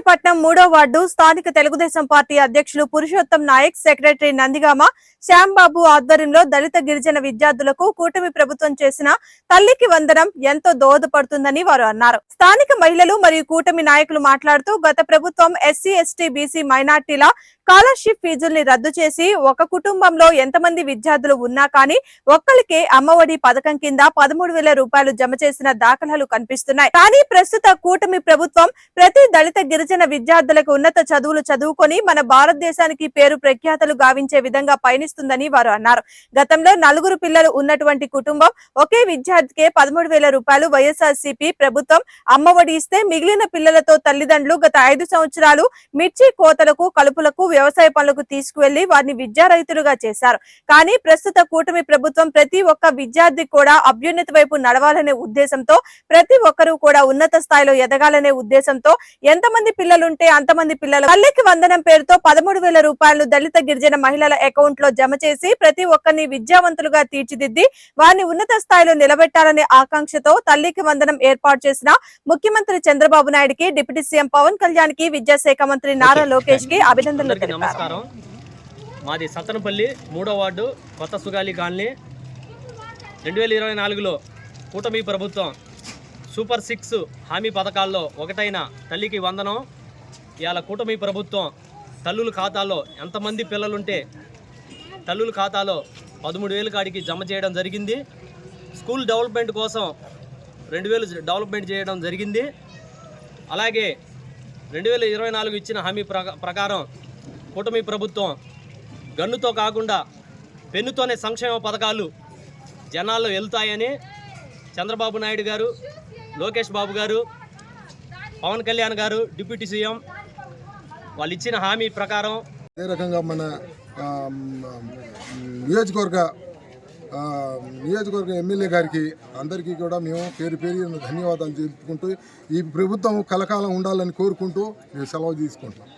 ఇబ్రహీంపట్నం మూడో వార్డు స్థానిక తెలుగుదేశం పార్టీ అధ్యక్షులు పురుషోత్తం నాయక్ సెక్రటరీ నందిగామ శ్యాంబాబు ఆధ్వర్యంలో దళిత గిరిజన విద్యార్థులకు కూటమి ప్రభుత్వం చేసిన తల్లికి వందనం ఎంతో దోహదపడుతుందని వారు అన్నారు. స్థానిక మహిళలు మరియు కూటమి నాయకులు మాట్లాడుతూ గత ప్రభుత్వం ఎస్సీ ఎస్టీ బీసీ మైనార్టీల స్కాలర్షిప్ ఫీజుల్ని రద్దు చేసి ఒక కుటుంబంలో ఎంతమంది విద్యార్థులు ఉన్నా కానీ ఒక్కరికే అమ్మఒడి పథకం కింద పదమూడు వేల రూపాయలు జమ చేసిన దాఖలాలు కనిపిస్తున్నాయి. కానీ ప్రస్తుత కూటమి ప్రభుత్వం ప్రతి దళిత గిరిజన విద్యార్థులకు ఉన్నత చదువులు చదువుకొని మన భారతదేశానికి పేరు ప్రఖ్యాతలు గావించే విధంగా పయనిస్తుందని వారు అన్నారు. గతంలో నలుగురు పిల్లలు ఉన్నటువంటి కుటుంబం ఒకే విద్యార్థికే పదమూడు వేల రూపాయలు వైఎస్ఆర్సీపీ ప్రభుత్వం అమ్మఒడి ఇస్తే మిగిలిన పిల్లలతో తల్లిదండ్రులు గత ఐదు సంవత్సరాలు మిర్చి కోతలకు కలుపులకు వ్యవసాయ పనులకు తీసుకువెళ్ళి వారిని విద్యా రైతులుగా చేశారు. కానీ ప్రస్తుత కూటమి ప్రభుత్వం ప్రతి ఒక్క విద్యార్థి కూడా అభ్యున్నతి వైపు నడవాలనే ఉద్దేశంతో ప్రతి ఒక్కరూ కూడా ఉన్నత స్థాయిలో ఎదగాలనే ఉద్దేశంతో ఎంతమంది పిల్లలుంటే అంతమంది పిల్లలు తల్లికి వందనం పేరుతో పదమూడు వేల రూపాయలు దళిత గిరిజన మహిళల అకౌంట్లో జమ చేసి ప్రతి ఒక్కరిని విద్యావంతులుగా తీర్చిదిద్ది వారిని ఉన్నత స్థాయిలో నిలబెట్టాలనే ఆకాంక్షతో తల్లికి వందనం ఏర్పాటు చేసిన ముఖ్యమంత్రి చంద్రబాబు నాయుడుకి డిప్యూటీ సీఎం పవన్ కళ్యాణ్కి విద్యాశాఖ మంత్రి నారా లోకేష్కి అభినందనలు నమస్కారం. మాది సత్తనపల్లి మూడో వార్డు కొత్త సుగాలి కాలనీ. రెండు వేల ఇరవై నాలుగులో కూటమి ప్రభుత్వం సూపర్ సిక్స్ హామీ పథకాల్లో ఒకటైన తల్లికి వందనం. ఇవాళ కూటమి ప్రభుత్వం తల్లుల ఖాతాలో ఎంతమంది పిల్లలుంటే తల్లుల ఖాతాలో పదమూడు వేలు కాడికి జమ చేయడం జరిగింది. స్కూల్ డెవలప్మెంట్ కోసం రెండు వేలు డెవలప్మెంట్ చేయడం జరిగింది. అలాగే రెండు వేల ఇరవై నాలుగు ఇచ్చిన హామీ ప్రకారం కూటమి ప్రభుత్వం గన్నుతో కాకుండా పెన్నుతోనే సంక్షేమ పథకాలు జనాల్లో వెళ్తాయని చంద్రబాబు నాయుడు గారు లోకేష్ బాబు గారు పవన్ కళ్యాణ్ గారు డిప్యూటీ సీఎం వాళ్ళు ఇచ్చిన హామీ ప్రకారం అదే రకంగా మన నియోజకవర్గ నియోజకవర్గ ఎమ్మెల్యే గారికి అందరికీ కూడా మేము పేరు పేరు ధన్యవాదాలు తెలుపుకుంటూ ఈ ప్రభుత్వం కలకాలం ఉండాలని కోరుకుంటూ మేము సెలవు తీసుకుంటాం